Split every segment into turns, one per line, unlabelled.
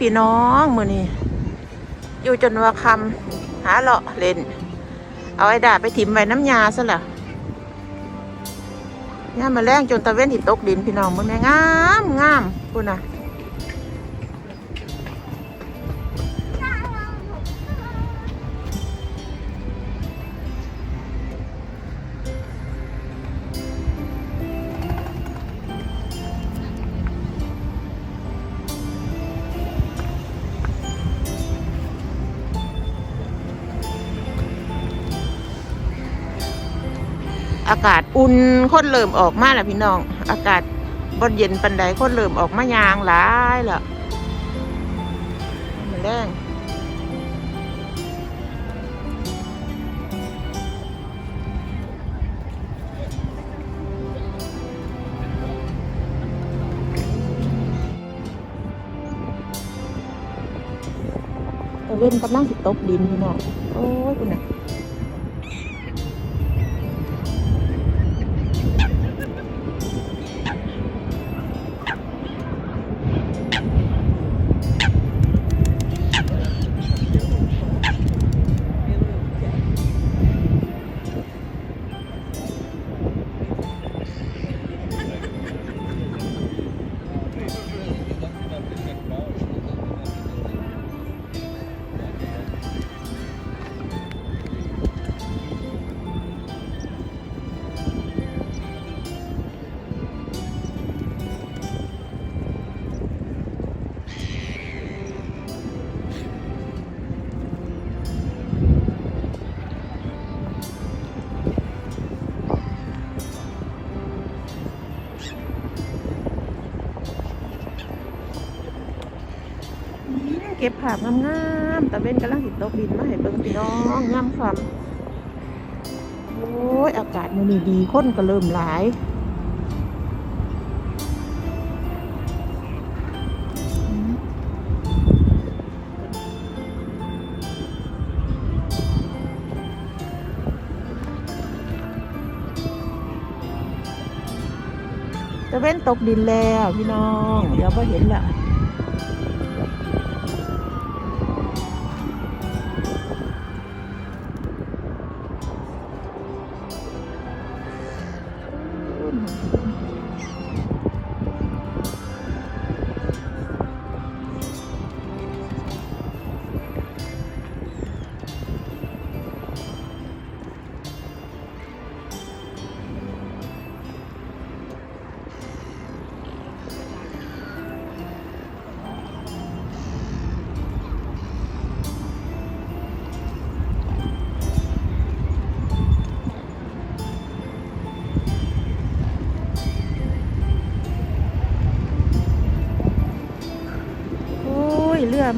พี่น้องมือนี่อยู่จนว่าคำหาเลาะเล่น เอาไอ้ดาไปถิ่มไว้น้ำยาซะละย่ามาแรงจนตะเว้นหิตกดินพี่น้องมือแม่งามงามพูดนะากาศอุ่นคนเริ่มออกมาแล้วพี่น้อง อากาศบนเย็นปันใดคนเริ่มออกมายางหลายแล้วมาแรงเว้นกำลังสิตกดินพี่น้องโอ้ยคุณน่ะ เก็บภาพงามๆตะเวนกำลังหิตกดินมาให้เบิ่งพี่น้องงามความโอ้ยอากาศมื้อนี้ดีคนก็เริ่มหลายตะเว้นตกดินแล้วพี่น้อง เดี๋ยวพอเห็นละ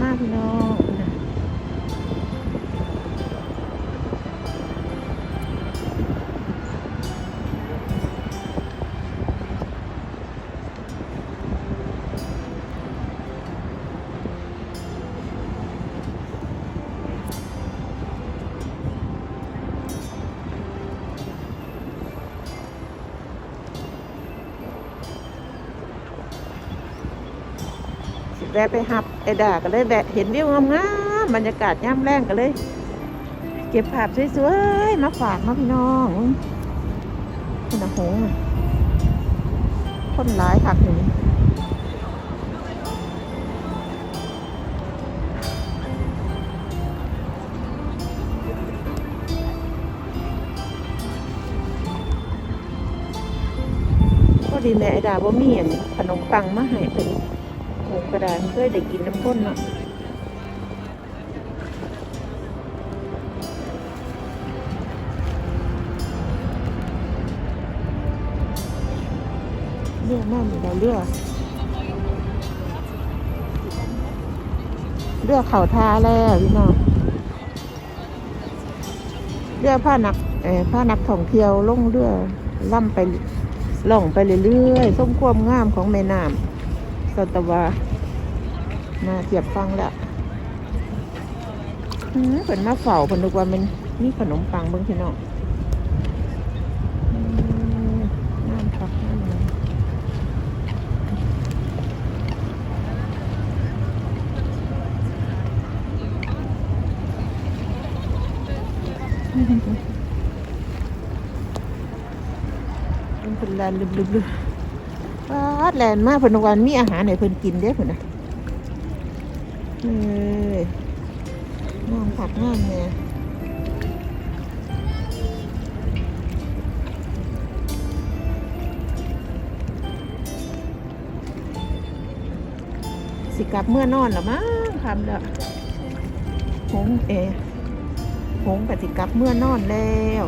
มากพี่น้อง สิแวะไปหับไอ้ดาก็เลยแวะเห็นวิวงามๆบรรยากาศย่ำแรงก็เลย เก็บภาพสวยๆมาฝากมาพี่น้องคุณนะหงส์คนร้ายคักหนึ่งพอดีแม่ไอดาบ่มีอันขนมปังมาให้เป็น หมูกระดานเคยได้กินน้ำข้นเนาะเลือกมากมีเราเลือกเลือกเข่าทาแล้วพี่น้องเรือผ้านักเอ่อผ้านักท่องเที่ยวลงเรือล่ำไปล่องไปเรื่อยๆส้มควมงามของแม่น้ำ สตวามาเทียบฟังละเพิ่นมาเฝ้าเพิ่นนึกว่ามันนี่ขนมปังเบิ่งพี่น้องน้ำทักน้ำมันเป็นลานลึบๆ ปาดแลนมากเพิ่นวันมีอาหารให้เพิ่นกินเด้เพิ่นน่ะเอ้ยน้องผักงามแน่สิกลับเมื่อนอนแล้วมั้งคำเด้อหงเอหงกสิกลับเมื่อนอนแล้ว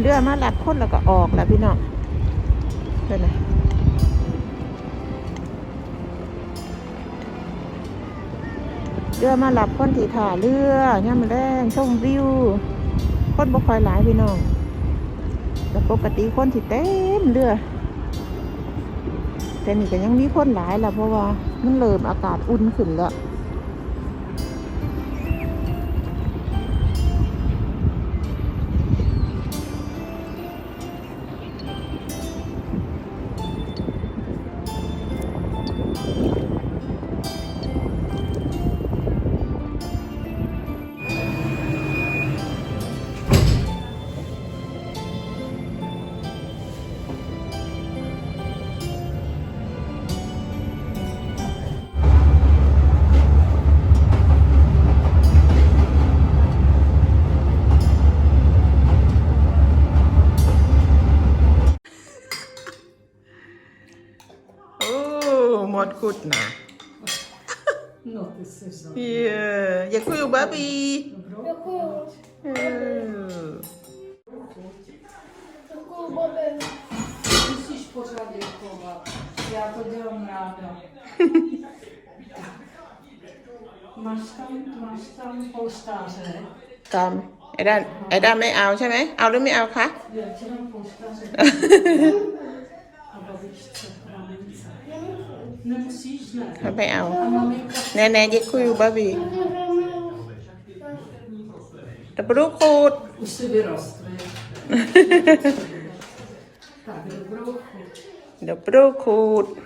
เรือมาหลับคนแล้วก็ออกแล้วพี่น้องเป็นไงเรือมาหลับคนที่ถ่าเรือย่ามแรงชมวิว คนบ่คอยหลายพี่น้องแต่ปกติคนที่เต็มเรือแต่นี่ก็ยังมีคนหลายละเพราะว่ามันเริ่มอากาศอุ่นขึ้นแล้ว หมดกุดนะ
No, this is not.
เย้อย่าคุยกับบาร์บี้เออ
Musisz pożariować. Ja to dam radę. Masz tam, masz tam polsztarze.
ตามไอ้ด้านไอ้ด้านไม่เอาใช่ไหม เอาหรือไม่เอาคะ
Ja cię mam polsztarze. Albo wiesz co, granica. No veamos. Nene, ya
cuyo, baby. Добро ход. Добро ход. Добро ход.